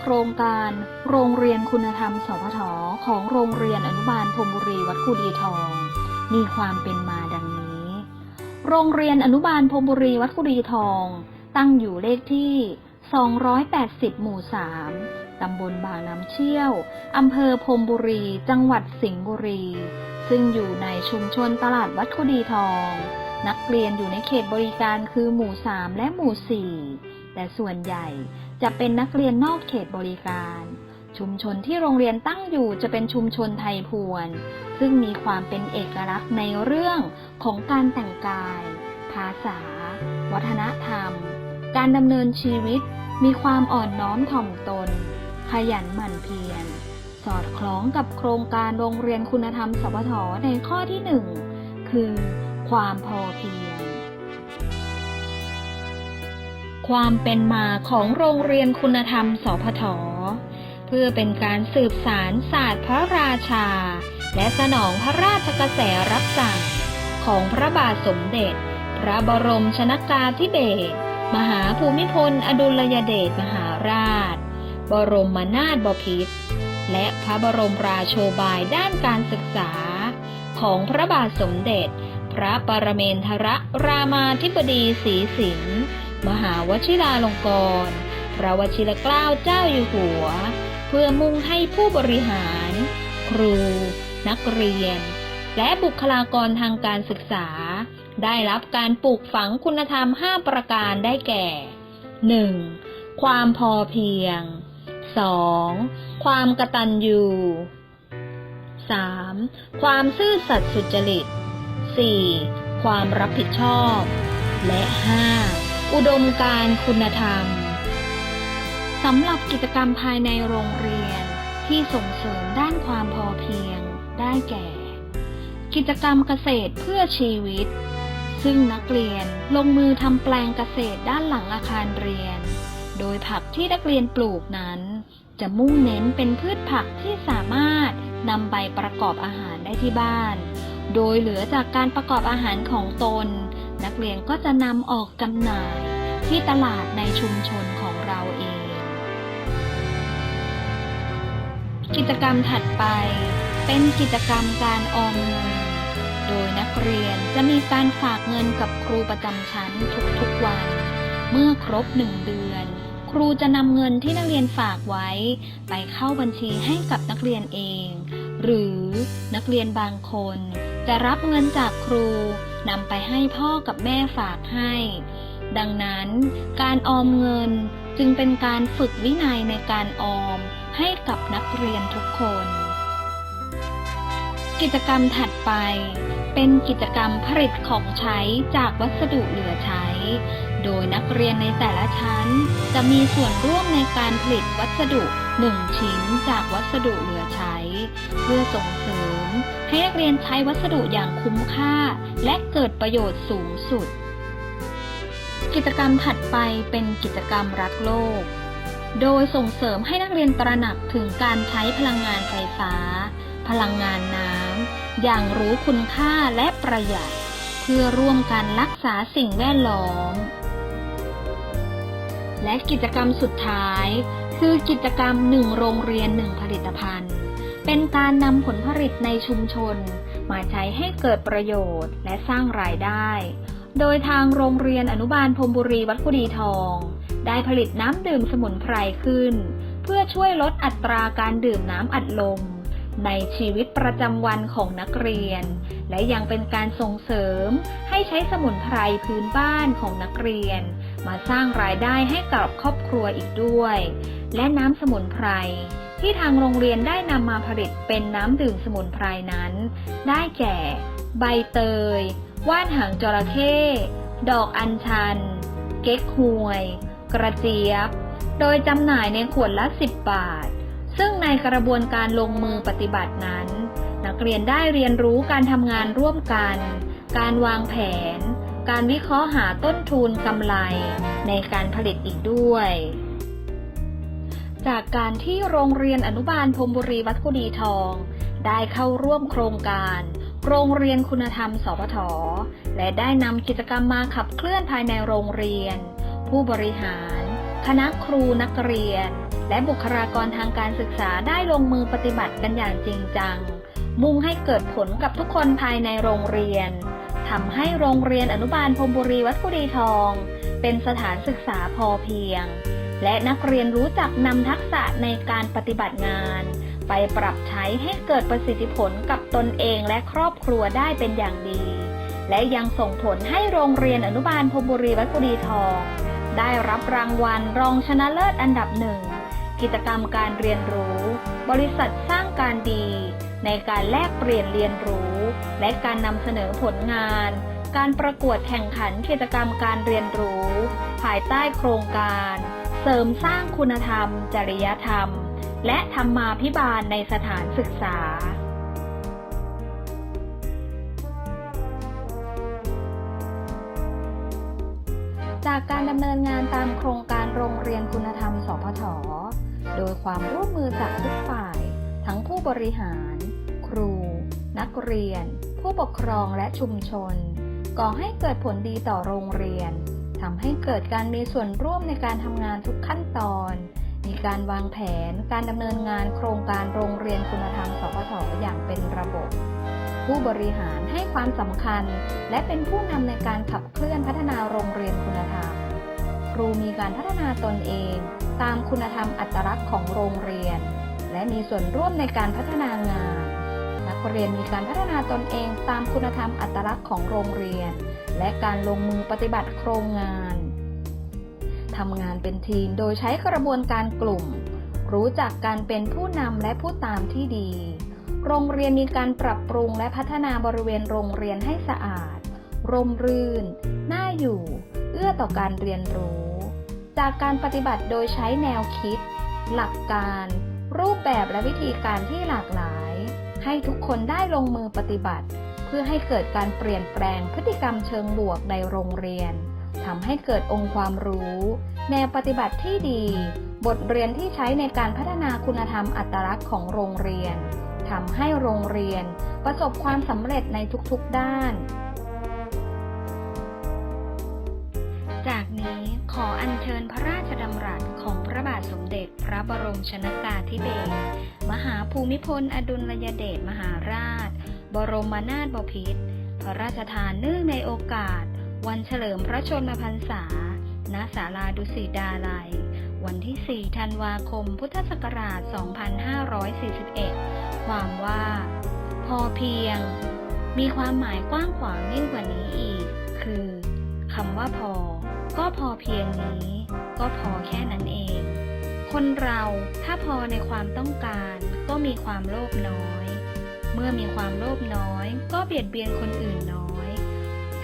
โครงการ โรงเรียนคุณธรรมสพทของโรงเรียนอนุบาลพรมบุรีวัดกุดีทอง มีความเป็นมาดังนี้ โรงเรียนอนุบาลพรมบุรีวัดกุดีทอง ตั้งอยู่เลขที่ 280 หมู่ 3 ตำบลบางน้ำเชี่ยว อำเภอพรมบุรี จังหวัดสิงห์บุรี ซึ่งอยู่ในชุมชนตลาดวัดกุดีทอง นักเรียนอยู่ในเขตบริการคือหมู่ 3 และหมู่ 4 แต่ส่วนใหญ่จะเป็นนักเรียนนอกเขตบริการ ชุมชนที่โรงเรียนตั้งอยู่จะเป็นชุมชนไทยพวน ซึ่งมีความเป็นเอกลักษณ์ในเรื่องของการแต่งกาย ภาษา วัฒนธรรม การดำเนินชีวิต มีความอ่อนน้อมถ่อมตน ขยันหมั่นเพียร สอดคล้องกับโครงการโรงเรียนคุณธรรมสพทในข้อที่หนึ่งคือ ความพอเพียง ความเป็นมาของโรงเรียนคุณธรรมสพท เพื่อเป็นการสืบสารศาสตร์พระราชา และสนองพระราชกระแสรับสั่ง ของพระบาทสมเด็จ พระบรมชนกาธิเบศรมหาภูมิพลอดุลยเดชมหาราช บรมนาถบพิตรและพระบรมราโชบายด้านการศึกษา ของพระบาทสมเด็จ พระปรเมนทรรามาธิบดีศรีสิงห์ มหาวชิราลงกรณ์พระวชิรเกล้าเจ้าอยู่หัว เพื่อมุ่งให้ผู้บริหาร ครู นักเรียน และบุคลากรทางการศึกษา ได้รับการปลูกฝังคุณธรรม 5 ประการได้แก่ 1. ความพอเพียง 2. ความกตัญญู 3. ความซื่อสัตย์สุจริต 4. ความรับผิดชอบ และ 5. อุดมการคุณธรรม สำหรับกิจกรรมภายในโรงเรียนที่ส่งเสริมด้านความพอเพียงได้แก่ กิจกรรมเกษตรเพื่อชีวิต ซึ่งนักเรียนลงมือทำแปลงเกษตรด้านหลังอาคารเรียน โดยผักที่นักเรียนปลูกนั้น จะมุ่งเน้นเป็นพืชผักที่สามารถนำไปประกอบอาหารได้ที่บ้าน โดยเหลือจากการประกอบอาหารของตน นักเรียนก็จะนำออกจำหน่ายที่ตลาดในชุมชนของเราเอง กิจกรรมถัดไปเป็นกิจกรรมการออมเงิน โดยนักเรียนจะมีการฝากเงินกับครูประจำชั้นทุกๆวัน เมื่อครบหนึ่งเดือน ครูจะนำเงินที่นักเรียนฝากไว้ ไปเข้าบัญชีให้กับนักเรียนเอง หรือนักเรียนบางคนจะรับเงินจากครู นำไปให้พ่อกับแม่ฝากให้ ดังนั้นการออมเงินจึงเป็นการฝึกวินัยในการออมให้กับนักเรียนทุกคน กิจกรรมถัดไปเป็นกิจกรรมผลิตของใช้จากวัสดุเหลือใช้ โดยนักเรียนในแต่ละชั้น จะมีส่วนร่วมในการผลิตวัสดุหนึ่งชิ้นจากวัสดุเหลือใช้ เพื่อส่งเสริม ให้นักเรียนใช้วัสดุอย่างคุ้มค่า และเกิดประโยชน์สูงสุด กิจกรรมถัดไปเป็นกิจกรรมรักโลก โดยส่งเสริมให้นักเรียนตระหนักถึงการใช้พลังงานไฟฟ้า พลังงานน้ำอย่างรู้คุณค่าและประหยัด เพื่อร่วมกันรักษาสิ่งแวดล้อม และกิจกรรมสุดท้าย คือกิจกรรมหนึ่งโรงเรียนหนึ่งผลิตภัณฑ์ เป็นการนำผลผลิตในชุมชน มาใช้ให้เกิดประโยชน์และสร้างรายได้ โดยทางโรงเรียนอนุบาลพรมบุรีวัดกุดีทอง ได้ผลิตน้ำดื่มสมุนไพรขึ้น เพื่อช่วยลดอัตราการดื่มน้ำอัดลม ในชีวิตประจำวันของนักเรียน และยังเป็นการส่งเสริมให้ใช้สมุนไพรพื้นบ้านของนักเรียน มาสร้างรายได้ให้กับครอบครัวอีกด้วย และน้ำสมุนไพรที่ทางโรงเรียนได้นำมาผลิตเป็นน้ำดื่มสมุนไพรนั้น ได้แก่ ใบเตย ว่านหางจระเข้ดอกอัญชัน เก๊กฮวย กระเจี๊ยบ โดยจำหน่ายในขวดละ 10 บาท ซึ่งในกระบวนการลงมือปฏิบัตินั้น นักเรียนได้เรียนรู้การทำงานร่วมกัน การวางแผน การวิเคราะห์หาต้นทุนกำไรในการผลิตอีกด้วย จากการที่โรงเรียนอนุบาลพรมบุรีวัดกุดีทอง ได้เข้าร่วมโครงการ โรงเรียนคุณธรรม สพท และได้นำกิจกรรมมาขับเคลื่อนภายในโรงเรียน ผู้บริหาร คณะครูนักเรียน และบุคลากรทางการศึกษาได้ลงมือปฏิบัติกันอย่างจริงจัง มุ่งให้เกิดผลกับทุกคนภายในโรงเรียน ทำให้โรงเรียนอนุบาลพรมบุรีวัดกุดีทอง เป็นสถานศึกษาพอเพียง และนักเรียนรู้จักนำทักษะในการปฏิบัติงาน ไปปรับใช้ให้เกิดประสิทธิผลกับตนเองและครอบครัวได้เป็นอย่างดี และยังส่งผลให้โรงเรียนอนุบาลพรมบุรีวัดกุดีทอง ได้รับรางวัลรองชนะเลิศอันดับหนึ่ง กิจกรรมการเรียนรู้ บริษัทสร้างการดี ในการแลกเปลี่ยนเรียนรู้ และการนำเสนอผลงาน การประกวดแข่งขันกิจกรรมการเรียนรู้ ภายใต้โครงการ เสริมสร้างคุณธรรม จริยธรรม และธรรมาภิบาลในสถานศึกษาจากการดำเนินงานตามโครงการโรงเรียนคุณธรรม สพท โดยความร่วมมือจากทุกฝ่าย ทั้งผู้บริหาร ครู นักเรียน ผู้ปกครองและชุมชน ก่อให้เกิดผลดีต่อโรงเรียนทำให้เกิดการมีส่วนร่วมในการทำงานทุกขั้นตอน มีการวางแผนการดำเนินงานโครงการโรงเรียนคุณธรรมสพทอย่างเป็นระบบ ผู้บริหารให้ความสำคัญ และเป็นผู้นำในการขับเคลื่อนพัฒนาโรงเรียนคุณธรรม รูมีการพัฒนาตนเอง ตามคุณธรรมอัตลักษณ์ของโรงเรียน และมีส่วนร่วมในการพัฒนางาน นักเรียนมีการพัฒนาตนเองตามคุณธรรมอัตลักษณ์ของโรงเรียน และการลงมือปฏิบัติโครงงานทำงานเป็นทีมโดยใช้กระบวนการกลุ่ม รู้จักการเป็นผู้นำและผู้ตามที่ดี โรงเรียนมีการปรับปรุงและพัฒนาบริเวณโรงเรียนให้สะอาด ร่มรื่น น่าอยู่ เอื้อต่อการเรียนรู้ จากการปฏิบัติโดยใช้แนวคิด หลักการ รูปแบบและวิธีการที่หลากหลาย ให้ทุกคนได้ลงมือปฏิบัติ เพื่อให้เกิดการเปลี่ยนแปลงพฤติกรรมเชิงบวกในโรงเรียนทำให้เกิดองค์ความรู้ แนวปฏิบัติที่ดี บทเรียนที่ใช้ในการพัฒนาคุณธรรมอัตลักษณ์ของโรงเรียนทำให้โรงเรียนประสบความสำเร็จในทุกๆด้าน จากนี้ ออัญเชิญพระราชดำรัสของพระบาทสมเด็จพระบรมชนกาธิเบศร มหาภูมิพลอดุลยเดชมหาราช บรมนาถบพิตร พระราชทานเนื่องในโอกาส วันเฉลิมพระชนมพรรษา ณ ศาลาดุสิตดาลัย วันที่ 4 ธันวาคม พุทธศักราช 2541 ความว่า พอเพียง มีความหมายกว้างขวางยิ่งกว่านี้อีก คือคำว่าพอ ก็พอเพียงนี้ ก็พอแค่นั้นเอง คนเราถ้าพอในความต้องการก็มีความโลภน้อย เมื่อมีความโลภน้อย ก็เบียดเบียนคนอื่นน้อย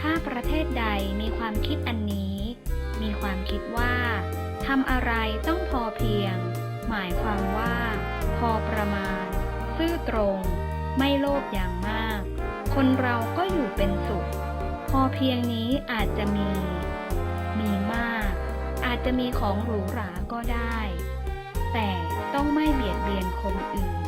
ถ้าประเทศใดมีความคิดอันนี้ มีความคิดว่าทำอะไรต้องพอเพียง หมายความว่า พอประมาณ ซื่อตรง ไม่โลภอย่างมาก คนเราก็อยู่เป็นสุข พอเพียงนี้อาจจะมี จะมีของหรูหราก็ได้ แต่ต้องไม่เบียดเบียนคนอื่น